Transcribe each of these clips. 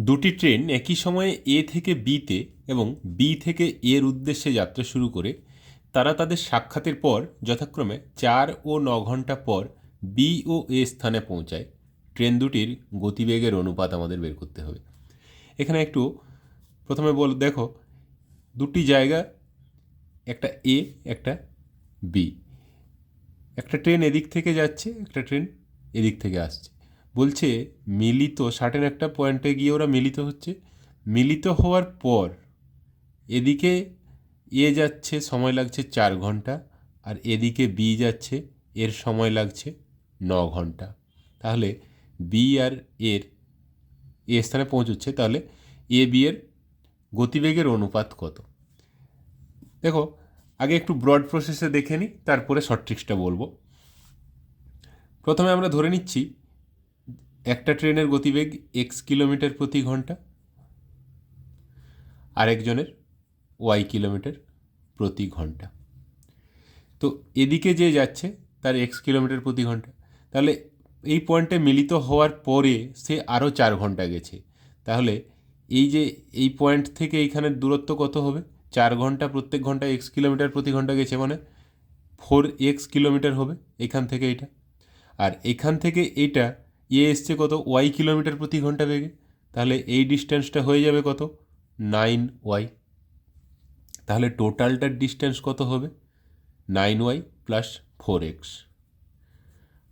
দুটি ট্রেন একই সময়ে এ থেকে বিতে এবং বি থেকে এর উদ্দেশ্যে যাত্রা শুরু করে। তারা তাদের সাক্ষাতের পর যথাক্রমে চার ও ন ঘণ্টা পর বি ও এ স্থানে পৌঁছায়। ট্রেন দুটির গতিবেগের অনুপাত আমাদের বের করতে হবে। এখানে একটু প্রথমে বল, দেখো, দুটি জায়গা, একটা এ, একটা বি। একটা ট্রেন এদিক থেকে যাচ্ছে, একটা ট্রেন এদিক থেকে আসছে। বলছে, মিলিত সার্টেন একটা পয়েন্টে গিয়ে ওরা মিলিত হচ্ছে। মিলিত হওয়ার পর এদিকে এ যাচ্ছে, সময় লাগছে চার ঘণ্টা, আর এদিকে বি যাচ্ছে, এর সময় লাগছে ন ঘণ্টা। তাহলে বি আর এর এ স্থানে পৌঁছচ্ছে, তাহলে এ বি এর গতিবেগের অনুপাত কত? দেখো, আগে একটু ব্রড প্রসেসে দেখে নিই তারপরে শর্ট ট্রিক্সটা বলব। প্রথমে আমরা ধরে নিচ্ছি একটা ট্রেনের গতিবেগ এক্স কিলোমিটার প্রতি ঘণ্টা, আরেকজনের ওয়াই কিলোমিটার প্রতি ঘণ্টা। তো এদিকে যে যাচ্ছে, তার এক্স কিলোমিটার প্রতি ঘণ্টা। তাহলে এই পয়েন্টে মিলিত হওয়ার পরে সে আরও চার ঘণ্টা গেছে। তাহলে এই যে এই পয়েন্ট থেকে এইখানের দূরত্ব কত হবে? চার ঘণ্টা, প্রত্যেক ঘণ্টা এক্স কিলোমিটার প্রতি ঘণ্টা গেছে মানে ফোর এক্স কিলোমিটার হবে এখান থেকে এটা। আর এখান থেকে এইটা এ এসছে কত? ওয়াই কিলোমিটার প্রতি ঘণ্টা বেগে। তাহলে এই ডিস্টেন্সটা হয়ে যাবে কত? Nine Y. তাহলে টোটালটার ডিস্টেন্স কত হবে? Nine Y plus four X.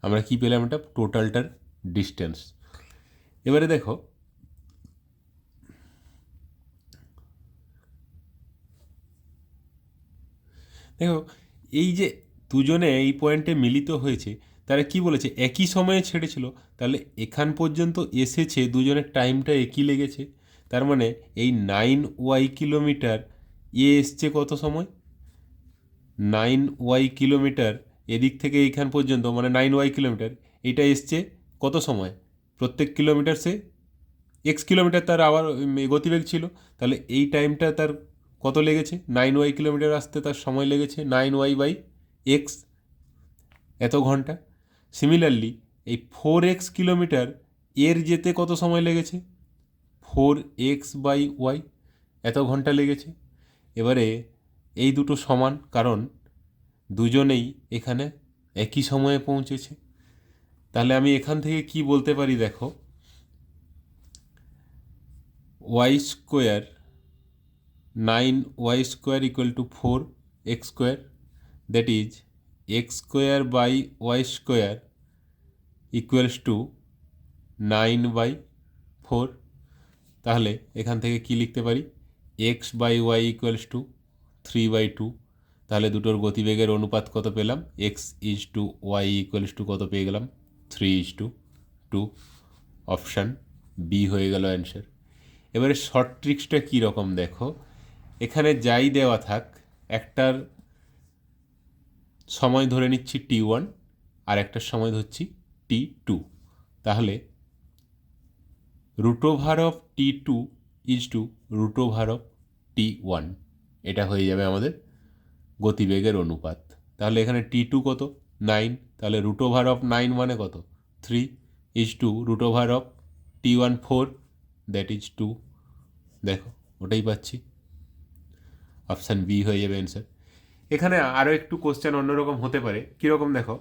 আমরা কী পেলাম এটা? টোটালটার ডিস্টেন্স। এবারে দেখো দেখো, এই যে দুজনে এই পয়েন্টে মিলিত হয়েছে তারা কি বলেছে? একই সময়ে ছেড়েছিল। তাহলে এখান পর্যন্ত এসেছে দুজনের টাইমটা একই লেগেছে। তার মানে এই নাইন ওয়াই কিলোমিটার এ এসছে কত সময়? নাইন ওয়াই কিলোমিটার এদিক থেকে এইখান পর্যন্ত মানে নাইন ওয়াই কিলোমিটার এইটা এসছে কত সময়? প্রত্যেক কিলোমিটার সে এক্স কিলোমিটার তার আবার গতিবেগ ছিল। তাহলে এই টাইমটা তার কত লেগেছে? নাইন ওয়াই কিলোমিটার আসতে তার সময় লেগেছে। নাইন ওয়াই বাই এক্স এত ঘণ্টা। সিমিলারলি এই ফোর এক্স কিলোমিটার এর যেতে কত সময় লেগেছে? ফোর এক্স বাই ওয়াই এত ঘণ্টা লেগেছে। এবারে এই দুটো সমান কারণ দুজনেই এখানে একই সময়ে পৌঁছেছে। তাহলে আমি এখান থেকে কি বলতে পারি দেখো? Y square nine Y square equal to four X square that is X square by Y square equals to nine by four তাহলে এখান থেকে কি লিখতে পারি? X by Y equals to three by two তাহলে দুটোর গতিবেগের অনুপাত কত পেলাম? X is to Y equals to কত পেয়ে গেলাম? Three is to two option B হয়ে গেল অ্যান্সার এবারে শর্ট ট্রিক্সটা কী রকম দেখো? এখানে যাই দেওয়া থাক, একটার সময় ধরে নিচ্ছি টি ওয়ান আর একটা সময় ধরছি টি টু তাহলে root over of T two is to root over of T one এটা হয়ে যাবে আমাদের গতিবেগের অনুপাত। তাহলে এখানে টি টু কত? নাইন তাহলে রুট ওভার অফ নাইন মানে কত? Three is to root over of T one four that is two দেখো, ওটাই পাচ্ছি। অপশান বি হয়ে যাবে অ্যান্সার এখানে আরও একটু কোশ্চেন অন্যরকম হতে পারে। কীরকম দেখো?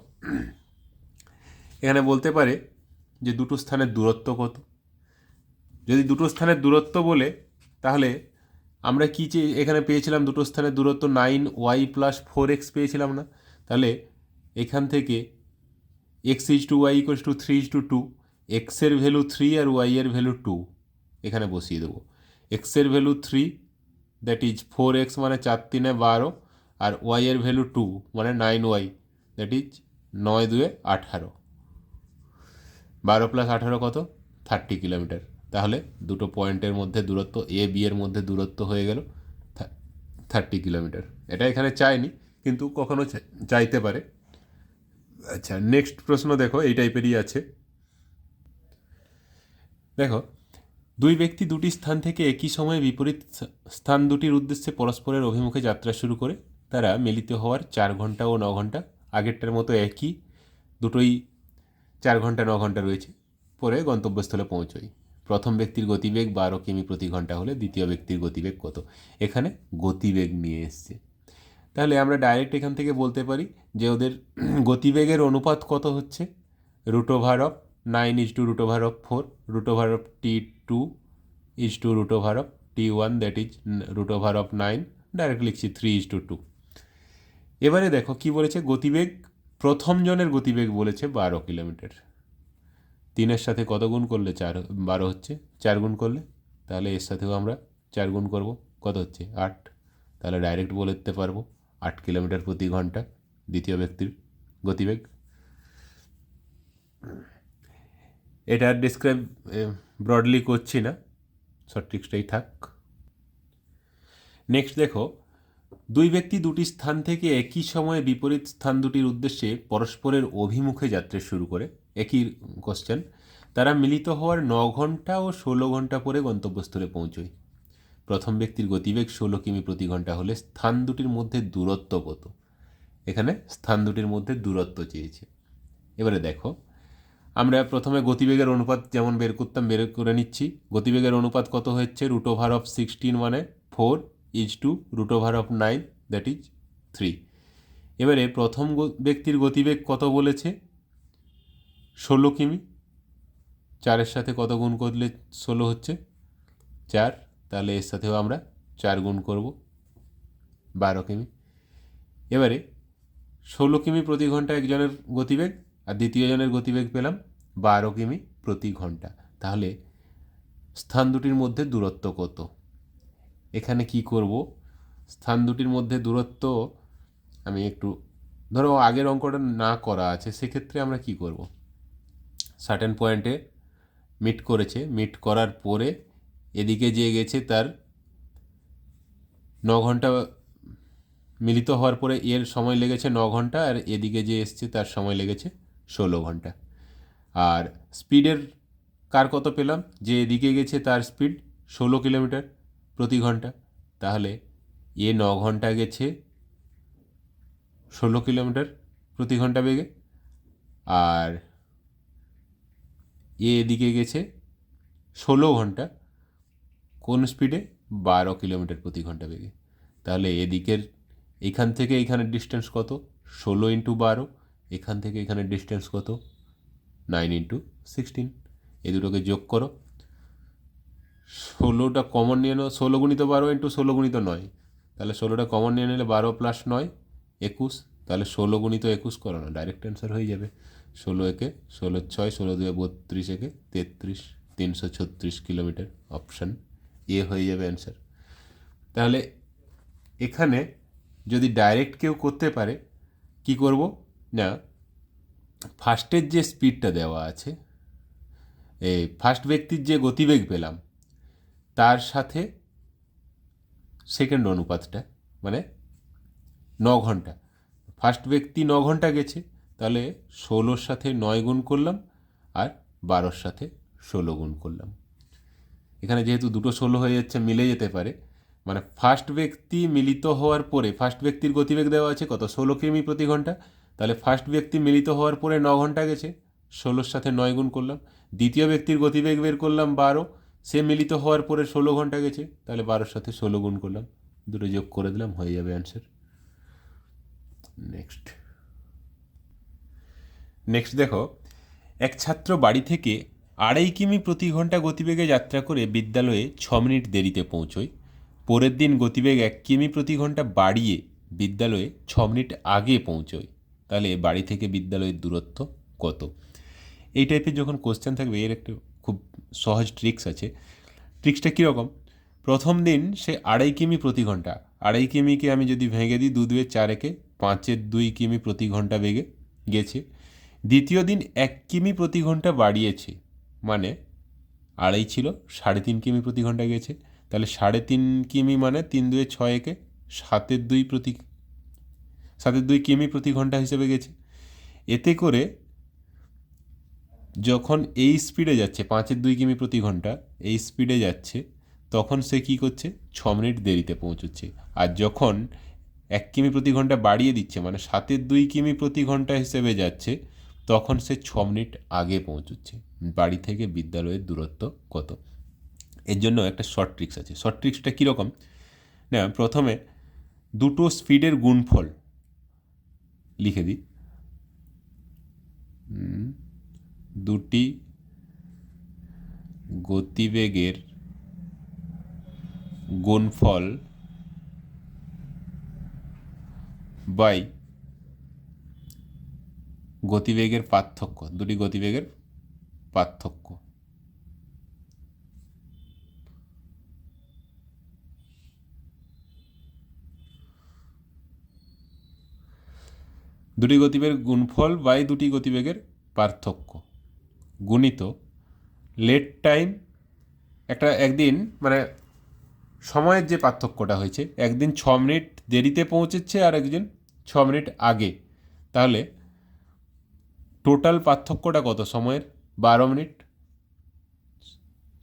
এখানে বলতে পারে যে দুটো স্থানের দূরত্ব কত। যদি দুটো স্থানের দূরত্ব বলে, তাহলে আমরা কী চেয়ে এখানে পেয়েছিলাম দুটো স্থানের দূরত্ব nine Y plus four X পেয়েছিলাম না। তাহলে এখান থেকে X is to Y equals to three is to two এক্সের ভ্যালু থ্রি আর ওয়াই এর ভ্যালু টু এখানে বসিয়ে দেবো। এক্সের value three that is four X মানে চার তিনে বারো আর ওয়াই এর ভ্যালু টু মানে নাইন ওয়াই দ্যাট ইজ নয় দুয়ে আঠারো। বারো প্লাস আঠারো কত? থার্টি কিলোমিটার তাহলে দুটো পয়েন্টের মধ্যে দূরত্ব এ বি এর মধ্যে দূরত্ব হয়ে গেল থার্টি কিলোমিটার এটা এখানে চায়নি, কিন্তু কখনো চাইতে পারে। আচ্ছা নেক্সট প্রশ্ন দেখো, এই টাইপেরই আছে। দেখো, দুই ব্যক্তি দুটি স্থান থেকে একই সময়ে বিপরীত স্থান দুটির উদ্দেশ্যে পরস্পরের অভিমুখে যাত্রা শুরু করে। তারা মিলিত হওয়ার চার ঘণ্টা ও ন ঘণ্টা, আগেরটার মতো একই, দুটোই চার ঘণ্টা, ন ঘণ্টা রয়েছে। পরে গন্তব্যস্থলে পৌঁছই প্রথম ব্যক্তির গতিবেগ বারো কিমি প্রতি ঘণ্টা হলে দ্বিতীয় ব্যক্তির গতিবেগ কত? এখানে গতিবেগ নিয়ে এসছে। তাহলে আমরা ডাইরেক্ট এখান থেকে বলতে পারি যে ওদের গতিবেগের অনুপাত কত হচ্ছে? Root over of nine is to root over of four root over of T two is to root over of T one that is root over of nine direct লিখছি থ্রি ইজ টু টু এবারে দেখো কি বলেছে? গতিবেগ, প্রথম জনের গতিবেগ বলেছে বারো কিলোমিটার। তিনের সাথে কত গুণ করলে চার, বারো হচ্ছে? চার গুণ করলে? তাহলে এর সাথেও আমরা চার গুণ করব। কত হচ্ছে? আট। তাহলে ডাইরেক্ট বলে দিতে পারব, আট কিলোমিটার প্রতি ঘণ্টা দ্বিতীয় ব্যক্তির গতিবেগ। এটা ডিসক্রাইব ব্রডলি করছি না। সঠিকটাই থাক। নেক্সট দেখো দুই ব্যক্তি দুটি স্থান থেকে একই সময়ে বিপরীত স্থান দুটির উদ্দেশ্যে পরস্পরের অভিমুখে যাত্রা শুরু করে। একই কোশ্চেন তারা মিলিত হওয়ার ন ঘণ্টা ও ষোলো ঘণ্টা পরে গন্তব্যস্থলে পৌঁছয়। প্রথম ব্যক্তির গতিবেগ ষোলো কিমি প্রতি ঘণ্টা হলে স্থান দুটির মধ্যে দূরত্ব কত? এখানে স্থান দুটির মধ্যে দূরত্ব চেয়েছে। এবারে দেখো, আমরা প্রথমে গতিবেগের অনুপাত যেমন বের করতাম বের করে নিচ্ছি। গতিবেগের অনুপাত কত হচ্ছে? রুট ওভার অফ সিক্সটিন মানে four is to root over of nine that is three এবারে প্রথম ব্যক্তির গতিবেগ কত বলেছে? ষোলো কিমি। চারের সাথে কত গুণ করলে ষোলো হচ্ছে? চার। তাহলে এর সাথেও আমরা চার গুণ করব। বারো কিমি। এবারে ষোলো কিমি প্রতি ঘণ্টা একজনের গতিবেগ আর দ্বিতীয় জনের গতিবেগ পেলাম বারো কিমি প্রতি ঘণ্টা। তাহলে স্থান দুটির মধ্যে দূরত্ব কত? এখানে কি করব? স্থান দুটির মধ্যে দূরত্ব আমি একটু, ধরো আগের অঙ্কটা না করা আছে, সেক্ষেত্রে আমরা কি করব? সার্টেন পয়েন্টে মিট করেছে মিট করার পরে এদিকে যে গেছে তার ন ঘণ্টা মিলিত হওয়ার পরে এর সময় লেগেছে ন ঘণ্টা আর এদিকে যে এসছে তার সময় লেগেছে ষোলো ঘণ্টা। আর স্পিডের কার কত পেলাম? যে এদিকে গেছে তার স্পিড ষোলো কিলোমিটার। প্রতি ঘণ্টা। তাহলে এ ন ঘণ্টা গেছে ষোলো কিলোমিটার প্রতি ঘণ্টা বেগে। আর এ এদিকে গেছে ষোলো ঘণ্টা। কোন স্পিডে বারো কিলোমিটার প্রতি ঘণ্টা বেগে। তাহলে এদিকের, এখান থেকে এখানের ডিস্টেন্স কত? ষোলো ইন্টু বারো, এখান থেকে এখানের ডিস্টেন্স কত? নাইন ইন্টু সিক্সটিন এই দুটোকে যোগ করো। ষোলোটা কমন নিয়ে নাও, ষোলো গুণিত বারো ইন্টু ষোলো গুণিত নয়। তাহলে ষোলোটা কমন নিয়ে নিলে বারো প্লাস নয়, একুশ। তাহলে ষোলো গুণিত একুশ করো না ডাইরেক্ট অ্যান্সার হয়ে যাবে। ষোলো একে, ষোলো ছয়, ষোলো দুয়ে বত্রিশ একে, তেত্রিশ, তিনশো ছত্রিশ কিলোমিটার অপশান এ হয়ে যাবে অ্যান্সার তাহলে এখানে যদি ডাইরেক্ট কেউ করতে পারে, কি করব? না ফার্স্টের যে স্পিডটা দেওয়া আছে, এই ফার্স্ট ব্যক্তির যে গতিবেগ পেলাম তার সাথে সেকেন্ড অনুপাতটা মানে ন ঘণ্টা। ফার্স্ট ব্যক্তি ন ঘণ্টা গেছে, তাহলে ষোলোর সাথে নয় গুণ করলাম, আর বারোর সাথে ষোলো গুণ করলাম। এখানে যেহেতু দুটো ষোলো হয়ে যাচ্ছে, মিলে যেতে পারে। মানে ফার্স্ট ব্যক্তি মিলিত হওয়ার পরে ফার্স্ট ব্যক্তির গতিবেগ দেওয়া আছে, কত? ষোলো কিমি প্রতি ঘণ্টা। তাহলে ফার্স্ট ব্যক্তি মিলিত হওয়ার পরে ন ঘণ্টা গেছে, ষোলোর সাথে নয় গুণ করলাম। দ্বিতীয় ব্যক্তির গতিবেগ বের করলাম বারো সে মিলিত হওয়ার পরে ষোলো ঘণ্টা গেছে, তাহলে বারোর সাথে ষোলো গুণ করলাম। দুটো যোগ করে দিলাম, হয়ে যাবে অ্যান্সার নেক্সট নেক্সট দেখো, এক ছাত্র বাড়ি থেকে আড়াই কিমি প্রতি ঘণ্টা গতিবেগে যাত্রা করে বিদ্যালয়ে ছ মিনিট দেরিতে পৌঁছয়। পরের দিন গতিবেগ এক কিমি প্রতি ঘণ্টা বাড়িয়ে বিদ্যালয়ে ছ মিনিট আগে পৌঁছয়। তাহলে বাড়ি থেকে বিদ্যালয়ের দূরত্ব কত? এই টাইপের যখন কোশ্চেন থাকবে, এর একটা সহজ ট্রিক্স আছে। ট্রিক্সটা কীরকম? প্রথম দিন সে আড়াই কিমি প্রতি ঘণ্টা। আড়াই কিমিকে আমি যদি ভেঙে দিই, দু দুয়ে চার একে, পাঁচের দুই কিমি প্রতি ঘণ্টা বেগে গেছে। দ্বিতীয় দিন এক কিমি প্রতি ঘণ্টা বাড়িয়েছে। মানে আড়াই ছিল, সাড়ে তিন কিমি প্রতি ঘণ্টা গেছে। তাহলে সাড়ে তিন কিমি মানে তিন দুয়ে ছয় একে, সাতের দুই প্রতি, সাতের দুই কিমি প্রতি ঘণ্টা হিসেবে গেছে। এতে করে যখন এই স্পিডে যাচ্ছে, পাঁচের দুই কিমি প্রতি ঘণ্টা, এই স্পিডে যাচ্ছে, তখন সে কী করছে? ছ মিনিট দেরিতে পৌঁছচ্ছে। আর যখন এক কিমি প্রতি ঘণ্টা বাড়িয়ে দিচ্ছে মানে সাতের দুই কিমি প্রতি ঘণ্টা হিসেবে যাচ্ছে, তখন সে ছ মিনিট আগে পৌঁছচ্ছে। বাড়ি থেকে বিদ্যালয়ের দূরত্ব কত? এর জন্য একটা শর্ট ট্রিক্স আছে। শর্ট ট্রিক্সটা কীরকম? না, প্রথমে দুটো স্পিডের গুণফল লিখে দিই। দুটি গতিবেগের গুণফল বাই গতিবেগের পার্থক্য, দুটি গতিবেগের পার্থক্য। দুটি গতিবেগের গুণফল বাই দুটি গতিবেগের পার্থক্য। গুণিত লেট টাইম একটা একদিন মানে সময়ের যে পার্থক্যটা হয়েছে, একদিন ছ মিনিট দেরিতে পৌঁছেছে আর একদিন ছ মিনিট আগে। তাহলে টোটাল পার্থক্যটা কত? সময়ের বারো মিনিট,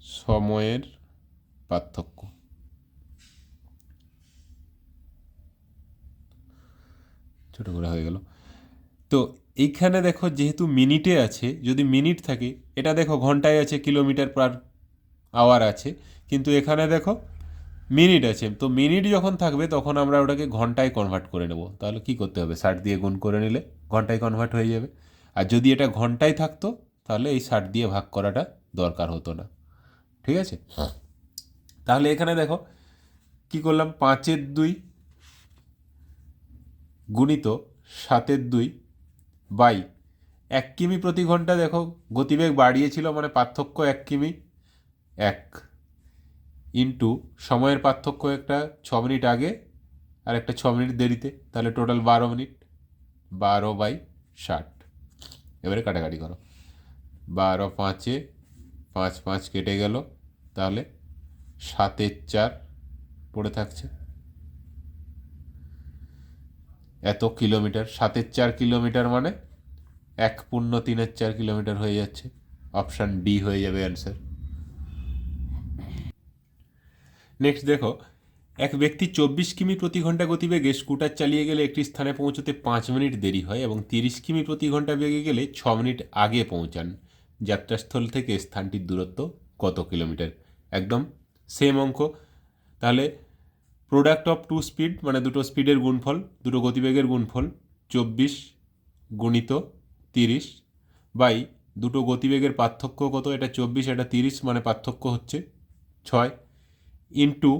সময়ের পার্থক্য। ছোটো করে হয়ে গেল। তো এইখানে দেখো যেহেতু মিনিটে আছে, যদি মিনিট থাকে, এটা দেখো ঘন্টায় আছে, কিলোমিটার পার আওয়ার আছে, কিন্তু এখানে দেখো মিনিট আছে, তো মিনিট যখন থাকবে তখন আমরা ওটাকে ঘন্টায় কনভার্ট করে নেব। তাহলে কি করতে হবে? ষাট দিয়ে গুণ করে নিলে ঘন্টায় কনভার্ট হয়ে যাবে। আর যদি এটা ঘন্টায় থাকতো, তাহলে এই ষাট দিয়ে ভাগ করাটা দরকার হতো না। ঠিক আছে? তাহলে এখানে দেখো কি করলাম? পাঁচের দুই গুণিত সাতের দুই বাই। এক কিমি প্রতি ঘণ্টা দেখো, গতিবেগ বাড়িয়েছিল মানে পার্থক্য এক কিমি, এক ইন্টু সময়ের পার্থক্য একটা ছ মিনিট আগে আর একটা ছ মিনিট দেরিতে, তাহলে টোটাল বারো মিনিট, বারো বাই ষাট। এবারে কাটাকাটি করো। বারো পাঁচে পাঁচ পাঁচ কেটে গেল, তাহলে সাতের চার পড়ে থাকছে। এত কিলোমিটার, সাতের চার কিলোমিটার মানে? এক পূর্ণ তিনের চার কিলোমিটার হয়ে যাচ্ছে। অপশান ডি হয়ে যাবে অ্যান্সার। নেক্সট দেখো, এক ব্যক্তি চব্বিশ কিমি প্রতি ঘণ্টা গতিবেগে স্কুটার চালিয়ে গেলে একটি স্থানে পৌঁছতে পাঁচ মিনিট দেরি হয় এবং তিরিশ কিমি প্রতি ঘণ্টা বেগে গেলে ছ মিনিট আগে পৌঁছান। যাত্রাস্থল থেকে স্থানটির দূরত্ব কত কিলোমিটার? একদম সেম অঙ্ক। তাহলে প্রোডাক্ট অফ টু স্পিড মানে দুটো স্পিডের গুণফল, দুটো গতিবেগের গুণফল, চব্বিশ গুণিত তিরিশ বাই দুটো গতিবেগের পার্থক্য কত? এটা চব্বিশ, এটা তিরিশ মানে পার্থক্য হচ্ছে ছয় ইন্টু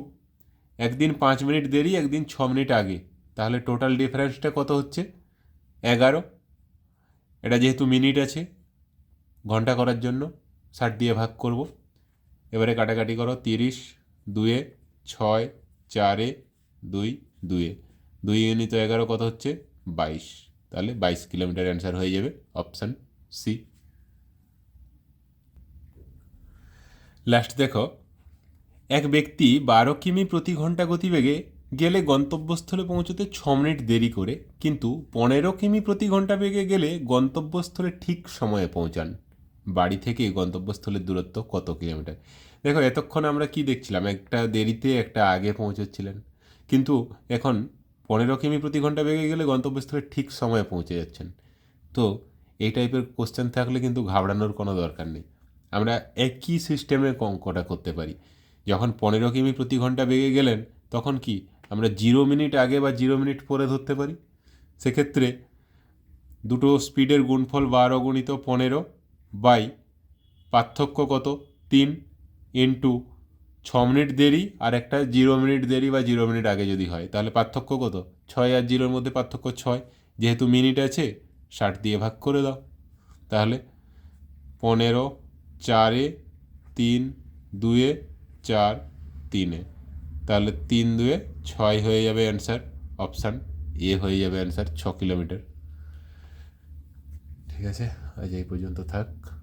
একদিন পাঁচ মিনিট দেরি, একদিন ছ মিনিট আগে। তাহলে টোটাল ডিফারেন্সটা কত হচ্ছে? এগারো। এটা যেহেতু মিনিট আছে, ঘণ্টা করার জন্য ষাট দিয়ে ভাগ করব। এবারে কাটাকাটি করো, তিরিশ, দুয়ে, ছয় চারে দুই, দুয়ে। দুই ইউনিট এগারো কত হচ্ছে? বাইশ। তাহলে বাইশ কিলোমিটার অ্যান্সার হয়ে যাবে অপশান সি। লাস্ট দেখো। এক ব্যক্তি বারো কিমি প্রতি ঘণ্টা গতিবেগে গেলে গন্তব্যস্থলে পৌঁছতে ছ মিনিট দেরি করে, কিন্তু পনেরো কিমি প্রতি ঘণ্টা বেগে গেলে গন্তব্যস্থলে ঠিক সময়ে পৌঁছান। বাড়ি থেকে গন্তব্যস্থলের দূরত্ব কত কিলোমিটার? দেখো, এতক্ষণ আমরা কি দেখছিলাম? একটা দেরিতে একটা আগে পৌঁছচ্ছিলেন। কিন্তু এখন পনেরো কিমি প্রতি ঘণ্টা বেগে গেলে গন্তব্যস্থলে ঠিক সময়ে পৌঁছে যাচ্ছেন। তো এই টাইপের কোশ্চেন থাকলে কিন্তু ঘাবড়ানোর কোনো দরকার নেই। আমরা একই সিস্টেমে অঙ্কটা করতে পারি। যখন পনেরো কিমি প্রতি ঘণ্টা বেগে গেলেন, তখন কি আমরা জিরো মিনিট আগে বা জিরো মিনিট পরে ধরতে পারি? সেক্ষেত্রে দুটো স্পিডের গুণফল বারো গুণিত পনেরো বাই পার্থক্য কত? তিন ইন্টু ছ মিনিট দেরি আর একটা জিরো মিনিট দেরি বা জিরো মিনিট আগে যদি হয়, তাহলে পার্থক্য কত? ছয় আর জিরোর মধ্যে পার্থক্য ছয়। যেহেতু মিনিট আছে, ষাট দিয়ে ভাগ করে দাও। তাহলে পনেরো, চারে তিন, দুয়ে চার, তিনে। তাহলে তিন, দুয়ে ছয় হয়ে যাবে অ্যান্সার অপশান এ হয়ে যাবে অ্যান্সার ছ কিলোমিটার। ঠিক আছে? আজ এই পর্যন্ত থাক।